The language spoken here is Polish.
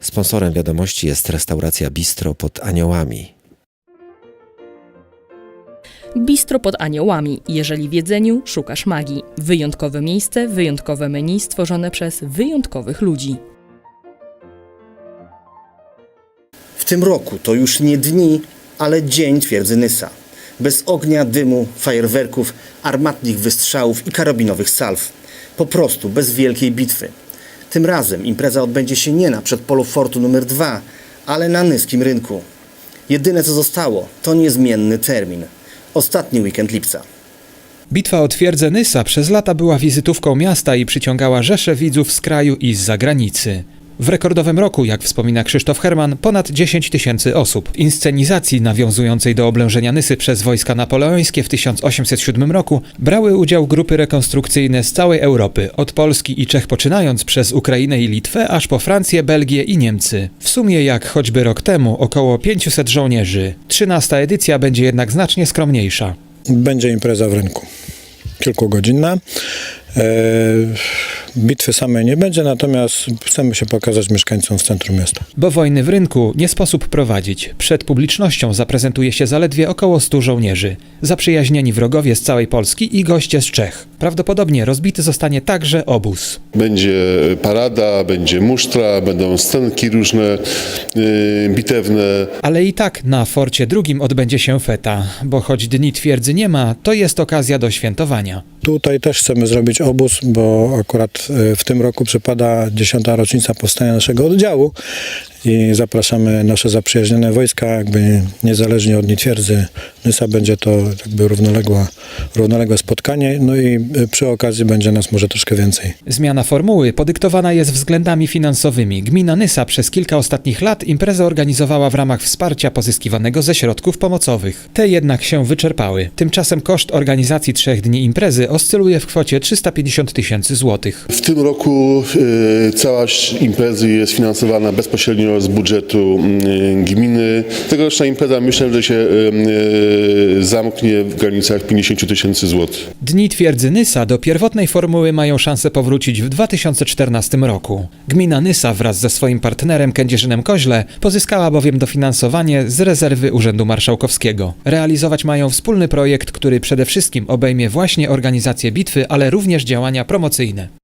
Sponsorem wiadomości jest restauracja Bistro pod Aniołami. Bistro pod aniołami. Jeżeli w jedzeniu szukasz magii. Wyjątkowe miejsce, wyjątkowe menu stworzone przez wyjątkowych ludzi. W tym roku to już nie dni, ale dzień twierdzy Nysa. Bez ognia, dymu, fajerwerków, armatnych wystrzałów i karabinowych salw. Po prostu bez wielkiej bitwy. Tym razem impreza odbędzie się nie na przedpolu fortu numer 2, ale na nyskim rynku. Jedyne co zostało to niezmienny termin. Ostatni weekend lipca. Bitwa o twierdzę Nysa przez lata była wizytówką miasta i przyciągała rzesze widzów z kraju i z zagranicy. W rekordowym roku, jak wspomina Krzysztof Herman, ponad 10 tysięcy osób. W inscenizacji nawiązującej do oblężenia Nysy przez wojska napoleońskie w 1807 roku brały udział grupy rekonstrukcyjne z całej Europy, od Polski i Czech poczynając przez Ukrainę i Litwę, aż po Francję, Belgię i Niemcy. W sumie, jak choćby rok temu, około 500 żołnierzy. Trzynasta edycja będzie jednak znacznie skromniejsza. Będzie impreza w rynku. Kilkugodzinna. E, bitwy samej nie będzie, natomiast chcemy się pokazać mieszkańcom w centrum miasta. Bo wojny w rynku nie sposób prowadzić. Przed publicznością zaprezentuje się zaledwie około 100 żołnierzy. Zaprzyjaźnieni wrogowie z całej Polski i goście z Czech. Prawdopodobnie rozbity zostanie także obóz. Będzie parada, będzie musztra, będą scenki różne, yy, bitewne. Ale i tak na forcie drugim odbędzie się feta, bo choć dni twierdzy nie ma, to jest okazja do świętowania. Tutaj też chcemy zrobić obóz, bo akurat e, w tym roku przypada dziesiąta rocznica powstania naszego oddziału i zapraszamy nasze zaprzyjaźnione wojska, jakby niezależnie od nietwierdzy. Nysa będzie to jakby równoległa, równoległe spotkanie, no i e, przy okazji będzie nas może troszkę więcej. Zmiana formuły podyktowana jest względami finansowymi. Gmina Nysa przez kilka ostatnich lat imprezę organizowała w ramach wsparcia pozyskiwanego ze środków pomocowych. Te jednak się wyczerpały. Tymczasem koszt organizacji trzech dni imprezy oscyluje w kwocie 350 tysięcy złotych. W tym roku yy, cała imprezy jest finansowana bezpośrednio z budżetu yy, gminy. Tegoroczna impreza myślę, że się yy, zamknie w granicach 50 tysięcy złotych. Dni twierdzy Nysa do pierwotnej formuły mają szansę powrócić w 2014 roku. Gmina Nysa wraz ze swoim partnerem Kędzierzynem Koźle pozyskała bowiem dofinansowanie z rezerwy Urzędu Marszałkowskiego. Realizować mają wspólny projekt, który przede wszystkim obejmie właśnie organizację bitwy, ale również działania promocyjne.